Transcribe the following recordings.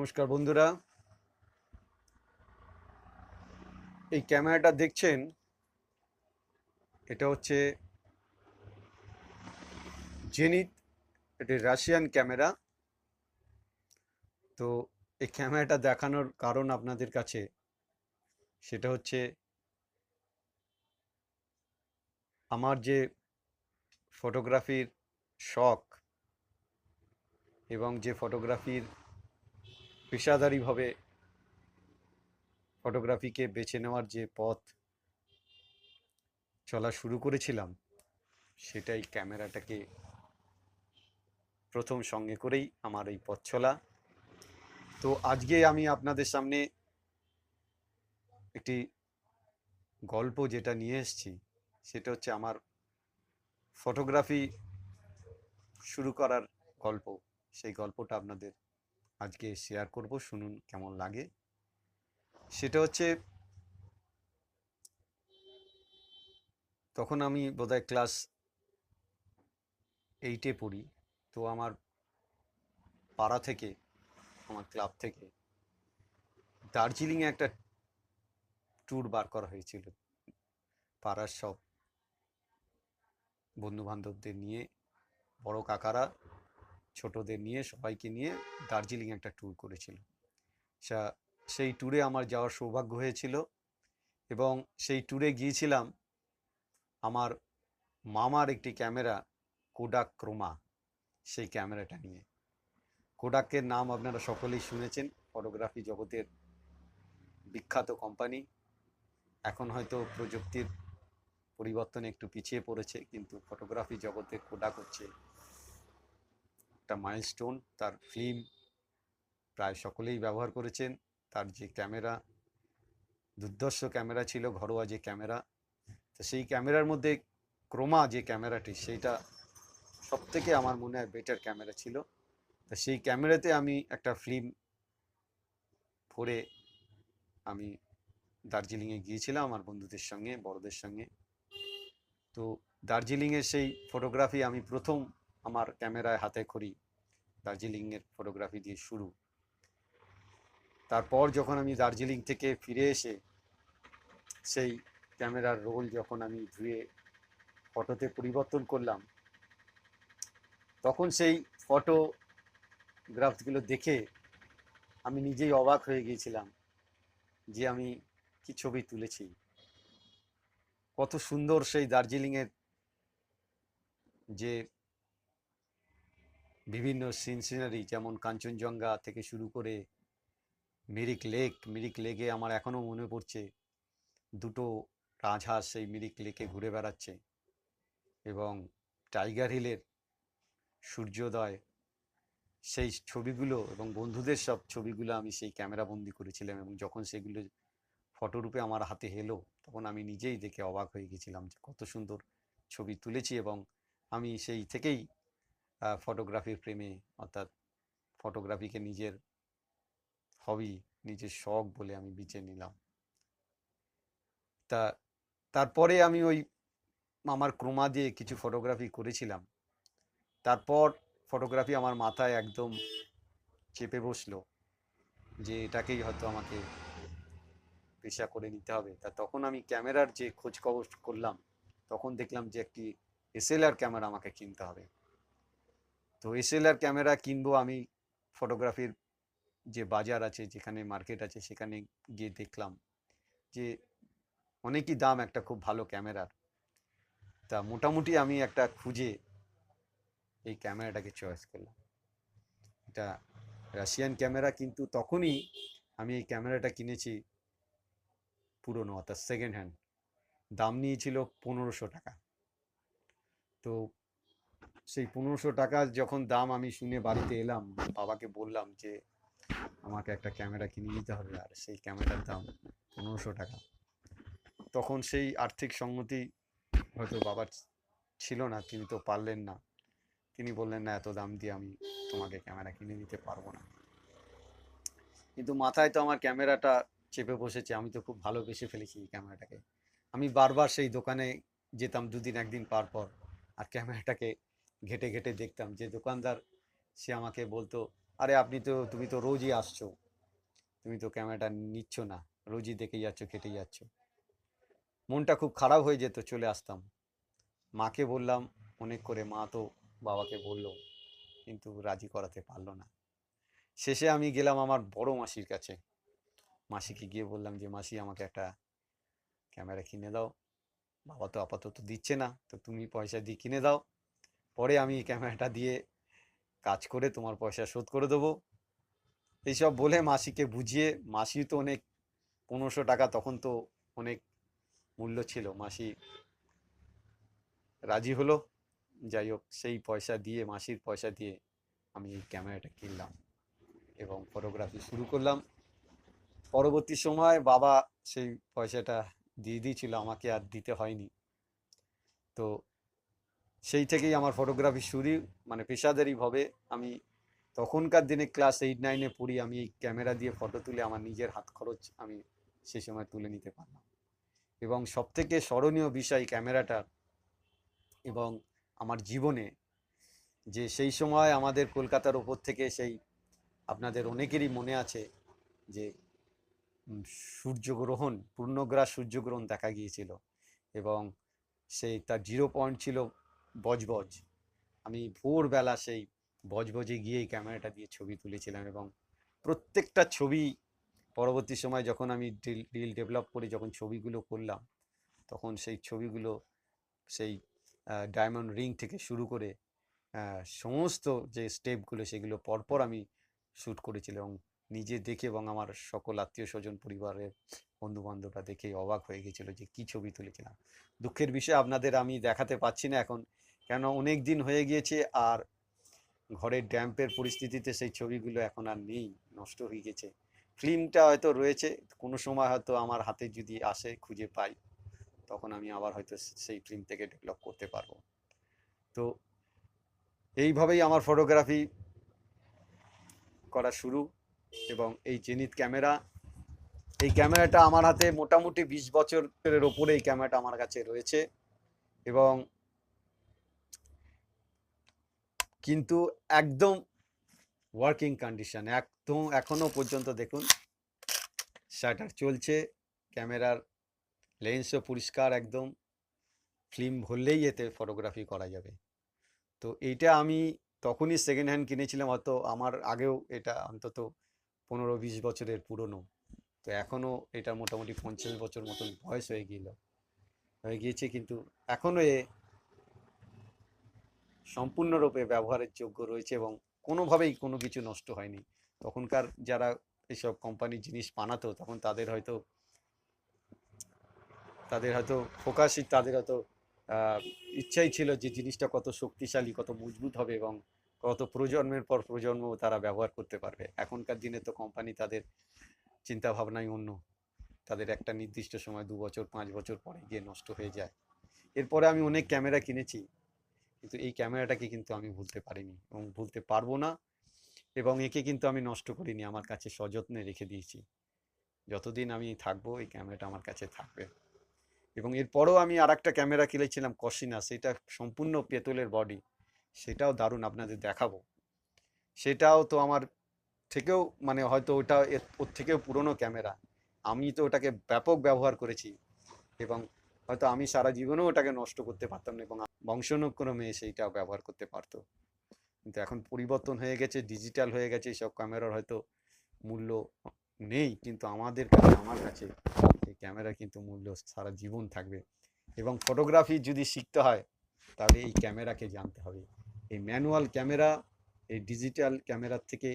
নমস্কার বন্ধুরা। এই ক্যামেরাটা দেখছেন? এটা হচ্ছে জেনিত, এটি রাশিয়ান ক্যামেরা। তো এই ক্যামেরাটা দেখানোর কারণ আপনাদের কাছে, সেটা হচ্ছে আমার যে ফটোগ্রাফির শখ এবং যে ফটোগ্রাফির পেশাদারিভাবে ফটোগ্রাফিকে বেছে নেওয়ার যে পথ চলা শুরু করেছিলাম, সেটাই ক্যামেরাটাকে প্রথম সঙ্গে করেই আমার এই পথ চলা। তো আজকে আমি আপনাদের সামনে একটি গল্প যেটা নিয়ে এসেছি, সেটা হচ্ছে আমার ফটোগ্রাফি শুরু করার গল্প। সেই গল্পটা আপনাদের আজকে শেয়ার করব, শুনুন কেমন লাগে। সেটা হচ্ছে, তখন আমি বোধহয় ক্লাস এইটে পড়ি, তো আমার পাড়া থেকে, আমার ক্লাব থেকে দার্জিলিংয়ে একটা ট্যুর বার করা হয়েছিল। পাড়ার সব বন্ধু বান্ধবদের নিয়ে, বড় কাকারা ছোটদের নিয়ে, সবাইকে নিয়ে দার্জিলিং একটা ট্যুর করেছিল। সেই ট্যুরে আমার যাওয়ার সৌভাগ্য হয়েছিল এবং সেই ট্যুরে গিয়েছিলাম আমার মামার একটি ক্যামেরা কোডাক ক্রোমা সেই ক্যামেরাটা নিয়ে। কোডাকের নাম আপনারা সকলেই শুনেছেন ফটোগ্রাফি জগতের বিখ্যাত কোম্পানি এখন হয়তো প্রযুক্তির পরিবর্তনে একটু পিছিয়ে পড়েছে, কিন্তু ফটোগ্রাফি জগতে কোডাক হচ্ছে একটা মাইলস্টোন তার ফিল্ম প্রায় সকলেই ব্যবহার করেছেন। তার যে ক্যামেরা দুর্ধর্ষ ক্যামেরা ছিল, ঘরোয়া যে ক্যামেরা তো সেই ক্যামেরার মধ্যে ক্রোমা যে ক্যামেরাটি সেইটা সব থেকে আমার মনে হয় বেটার ক্যামেরা ছিল। তো সেই ক্যামেরাতে আমি একটা ফিল্ম করে আমি দার্জিলিংয়ে গিয়েছিলাম আমার বন্ধুদের সঙ্গে, বড়দের সঙ্গে। তো দার্জিলিংয়ের সেই ফটোগ্রাফি আমি প্রথম আমার ক্যামেরায় হাতে করি দার্জিলিংয়ের ফটোগ্রাফি দিয়ে শুরু। তারপর যখন আমি দার্জিলিং থেকে ফিরে এসে, সেই ক্যামেরার রোল যখন আমি ধুয়ে ফটোতে পরিবর্তন করলাম, তখন সেই ফটোগ্রাফগুলো দেখে আমি নিজেই অবাক হয়ে গিয়েছিলাম যে আমি কি ছবি তুলেছি। কত সুন্দর সেই দার্জিলিংয়ের যে বিভিন্ন সিন সিনারি যেমন কাঞ্চনজঙ্ঘা থেকে শুরু করে মিরিক লেক মিরিক লেকে আমার এখনও মনে পড়ছে দুটো রাজহাঁস সেই মিরিক লেকে ঘুরে বেড়াচ্ছে এবং টাইগার হিলের সূর্যোদয় সেই ছবিগুলো এবং বন্ধুদের সব ছবিগুলো আমি সেই ক্যামেরা বন্দি করেছিলাম এবং যখন সেগুলো ফটোরূপে আমার হাতে এলো, তখন আমি নিজেই দেখে অবাক হয়ে গেছিলাম যে কত সুন্দর ছবি তুলেছি এবং আমি সেই থেকেই ফটোগ্রাফির প্রেমে, অর্থাৎ ফটোগ্রাফিকে নিজের হবি নিজের শখ বলে আমি বেছে নিলাম। তা, তারপরে আমি ওই আমার ক্রোমা দিয়ে কিছু ফটোগ্রাফি করেছিলাম। তারপর ফটোগ্রাফি আমার মাথায় একদম চেপে বসল যে এটাকেই হয়তো আমাকে পেশা করে নিতে হবে। তা তখন আমি ক্যামেরার যে খোঁজ খবর করলাম, তখন দেখলাম যে একটি এসএলআর ক্যামেরা আমাকে কিনতে হবে। তো এসএলআর ক্যামেরা কিনবো আমি ফটোগ্রাফির যে বাজার আছে, যেখানে মার্কেট আছে, সেখানে গিয়ে দেখলাম যে অনেকই দাম একটা খুব ভালো ক্যামেরার। তা মোটামুটি আমি একটা খুঁজে এই ক্যামেরাটাকে চয়েস করলাম। এটা রাশিয়ান ক্যামেরা, কিন্তু তখনই আমি এই ক্যামেরাটা কিনেছি পুরনো, অর্থাৎ সেকেন্ড হ্যান্ড দাম নিয়েছিল পনেরোশো টাকা। তো সেই পনেরোশো টাকা যখন দাম আমি শুনে বাড়িতে এলাম, বাবাকে বললাম যে, আমাকে একটা ক্যামেরা কিনে নিতে হবে আর সেই ক্যামেরার দাম পনেরোশো টাকা। তখন সেই আর্থিক সঙ্গতি হয়তো বাবার ছিল না, তিনি তো পারলেন না। তিনি বললেন, না, এত দাম দিয়ে আমি তোমাকে ক্যামেরা কিনে দিতে পারব না। কিন্তু মাথায় তো আমার ক্যামেরাটা চেপে বসেছে, আমি তো খুব ভালোবেসে ফেলেছি এই ক্যামেরাটাকে। আমি বারবার সেই দোকানে যেতাম দুদিন, একদিন পার পর, আর ক্যামেরাটাকে ঘেটে ঘেটে দেখতাম যে দোকানদার, সে আমাকে বলতো, আরে আপনি তো, তুমি তো রোজই আসছো। তুমি তো ক্যামেরাটা নিচ্ছ না। রোজই দেখে যাচ্ছ কেটে যাচ্ছ। মনটা খুব খারাপ হয়ে যেত, চলে আসতাম। মাকে বললাম, অনেক করে মা তো বাবাকে বলল, কিন্তু রাজি করাতে পারল না। শেষে আমি গেলাম আমার বড় মাসির কাছে। মাসিকে গিয়ে বললাম যে, মাসি, আমাকে একটা ক্যামেরা কিনে দাও। বাবা তো আপাতত দিচ্ছে না, তো তুমি পয়সা দিয়ে কিনে দাও। পরে আমি ক্যামেরাটা দিয়ে কাজ করে তোমার পয়সা শোধ করে দেবো। এইসব বলে মাসিকে বুঝিয়ে, মাসি তো অনেক পনেরোশো টাকা তখন তো অনেক মূল্য ছিল। মাসি রাজি হলো। যাই হোক, সেই পয়সা দিয়ে, মাসির পয়সা দিয়ে আমি এই ক্যামেরাটা কিনলাম এবং ফটোগ্রাফি শুরু করলাম। পরবর্তী সময় বাবা সেই পয়সাটা দিয়ে দিয়েছিল, আমাকে আর দিতে হয়নি। তো সেই থেকেই আমার ফটোগ্রাফি শুরু মানে পেশাদারিভাবে আমি তখনকার দিনে ক্লাস এইট নাইনে পড়ি, আমি এই ক্যামেরা দিয়ে ফটো তুলে আমার নিজের হাত খরচ আমি সেই সময় তুলে নিতে পারলাম। এবং সবথেকে স্মরণীয় বিষয় ক্যামেরাটার এবং আমার জীবনে যে সেই সময় আমাদের কলকাতার ওপর থেকে সেই আপনাদের অনেকেরই মনে আছে যে সূর্যগ্রহণ, পূর্ণগ্রাস সূর্যগ্রহণ দেখা গিয়েছিল এবং সেই তার জিরো পয়েন্ট ছিল বজবজ আমি ভোরবেলা সেই বজবজে গিয়েই ক্যামেরাটা দিয়ে ছবি তুলেছিলাম এবং প্রত্যেকটা ছবি পরবর্তী সময় যখন আমি রিল ডেভেলপ করে যখন ছবিগুলো করলাম, তখন সেই ছবিগুলো সেই ডায়মন্ড রিং থেকে শুরু করে সমস্ত যে স্টেপগুলো সেগুলো পরপর আমি শ্যুট করেছিলাম এবং নিজে দেখে এবং আমার সকল আত্মীয় স্বজন পরিবারের বন্ধু বান্ধবরা দেখে অবাক হয়ে গেছিল যে কি ছবি তুলেছিলাম। দুঃখের বিষয় আপনাদের আমি দেখাতে পাচ্ছি না এখন। কেন অনেক দিন হয়ে গিয়েছে আর ঘরের ড্যাম্পের পরিস্থিতিতে সেই ছবিগুলো এখন আর নেই, নষ্ট হয়ে গেছে। ফিল্মটা হয়তো রয়েছে, কোনো সময় হয়তো আমার হাতে যদি আসে, খুঁজে পাই, তখন আমি আবার হয়তো সেই ফিল্ম থেকে ডেভেলপ করতে পারব। তো এইভাবেই আমার ফটোগ্রাফি করা শুরু এবং এই জেনিত ক্যামেরা এই ক্যামেরাটা আমার হাতে মোটামুটি বিশ বছরের ওপরে এই ক্যামেরাটা আমার কাছে রয়েছে। এবং কিন্তু একদম ওয়ার্কিং কন্ডিশন একদম এখনও পর্যন্ত দেখুন শাটার চলছে, ক্যামেরার লেন্সও পরিষ্কার একদম ফিল্ম ভরলেই এতে ফটোগ্রাফি করা যাবে। তো এইটা আমি তখনই সেকেন্ড হ্যান্ড কিনেছিলাম, হয়তো আমার আগেও এটা অন্তত পনেরো বিশ বছরের পুরনো। তো এখনও এটা মোটামুটি পঞ্চাশ বছর মতন বয়স হয়ে গেল। হয়ে গিয়েছে কিন্তু এখনও এ সম্পূর্ণরূপে ব্যবহারের যোগ্য রয়েছে এবং কোনোভাবেই কোনো কিছু নষ্ট হয়নি। তখনকার যারা এসব কোম্পানির জিনিস বানাতো তখন তাদের হয়তো তাদের হয়তো ফোকাসই তাদের হয়তো ইচ্ছাই ছিল যে জিনিসটা কত শক্তিশালী, কত মজবুত হবে এবং কত প্রজন্মের পর প্রজন্ম তারা ব্যবহার করতে পারবে। এখনকার দিনে তো কোম্পানি তাদের চিন্তা ভাবনাই অন্য। তাদের একটা নির্দিষ্ট সময়, দু বছর, পাঁচ বছর পরে গিয়ে নষ্ট হয়ে যায়। এরপরে আমি অনেক ক্যামেরা কিনেছি, কিন্তু এই ক্যামেরাটাকে কিন্তু আমি ভুলতে পারিনি এবং ভুলতে পারব না এবং একে কিন্তু আমি নষ্ট করিনি, আমার কাছে সযত্নে রেখে দিয়েছি। যতদিন আমি থাকব, এই ক্যামেরাটা আমার কাছে থাকবে। এবং এরপরেও আমি আর একটা ক্যামেরা কিনেছিলাম, কসিনা, সেটা সম্পূর্ণ পেতলের বডি সেটাও দারুণ আপনাদের দেখাবো। সেটাও তো আমার থেকেও মানে হয়তো ওটা ওর থেকেও পুরনো ক্যামেরা। আমি তো ওটাকে ব্যাপক ব্যবহার করেছি এবং হয়তো আমি সারা জীবনেও ওটাকে নষ্ট করতে পারতাম না এবং বংশানুক্রমে সেইটাও ব্যবহার করতে পারতো। কিন্তু এখন পরিবর্তন হয়ে গেছে ডিজিটাল হয়ে গেছে, এইসব ক্যামেরার হয়তো মূল্য নেই, কিন্তু আমাদের কাছে, আমার কাছে এই ক্যামেরা কিন্তু মূল্য সারা জীবন থাকবে। এবং ফটোগ্রাফি যদি শিখতে হয়, তাহলে এই ক্যামেরাকে জানতে হবে। এই ম্যানুয়াল ক্যামেরা, এই ডিজিটাল ক্যামেরার থেকে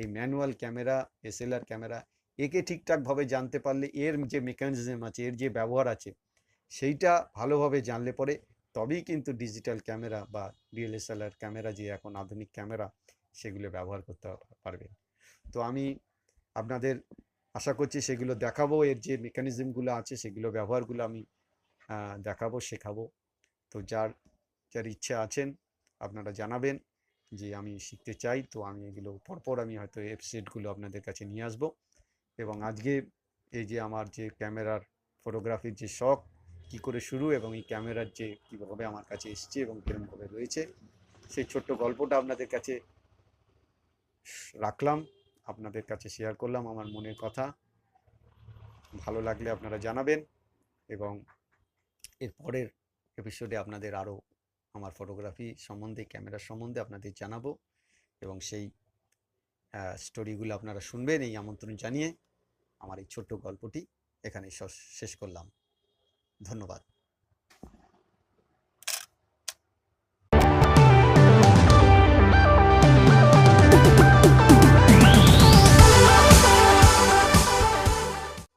এই ম্যানুয়াল ক্যামেরা, এসএলআর ক্যামেরা, একে ঠিকঠাকভাবে জানতে পারলে এর যে মেকানিজম আছে, এর যে ব্যবহার আছে, সেইটা ভালোভাবে জানলে পরে তবেই কিন্তু ডিজিটাল ক্যামেরা বা ডিএলএসএলআর ক্যামেরা, যে এখন আধুনিক ক্যামেরা, সেগুলো ব্যবহার করতে পারবে। তো আমি আপনাদের আশা করছি সেগুলো দেখাবো, এর যে মেকানিজমগুলো আছে, সেগুলো ব্যবহারগুলো আমি দেখাবো, শেখাবো। তো যার যার ইচ্ছে আছেন, আপনারা জানাবেন। যে আমি শিখতে চাই, তো আমি এগুলো পরপর আমি হয়তো ওয়েবসাইটগুলো আপনাদের কাছে নিয়ে আসব। এবং আজকে এই যে আমার যে ক্যামেরার ফটোগ্রাফির যে শখ, কী করে শুরু এবং এই ক্যামেরার যে কীভাবে আমার কাছে এসছে এবং কীরকমভাবে রয়েছে, সেই ছোট্ট গল্পটা আপনাদের কাছে রাখলাম, আপনাদের কাছে শেয়ার করলাম আমার মনের কথা। ভালো লাগলে আপনারা জানাবেন এবং এর পরের এপিসোডে আপনাদের আরও আমার ফটোগ্রাফি সম্বন্ধে ক্যামেরা সম্বন্ধে আপনাদের জানাব এবং সেই স্টোরিগুলো আপনারা শুনবেন, এই আমন্ত্রণ জানিয়ে আমার এই ছোট্ট গল্পটি এখানে শেষ করলাম। ধন্যবাদ।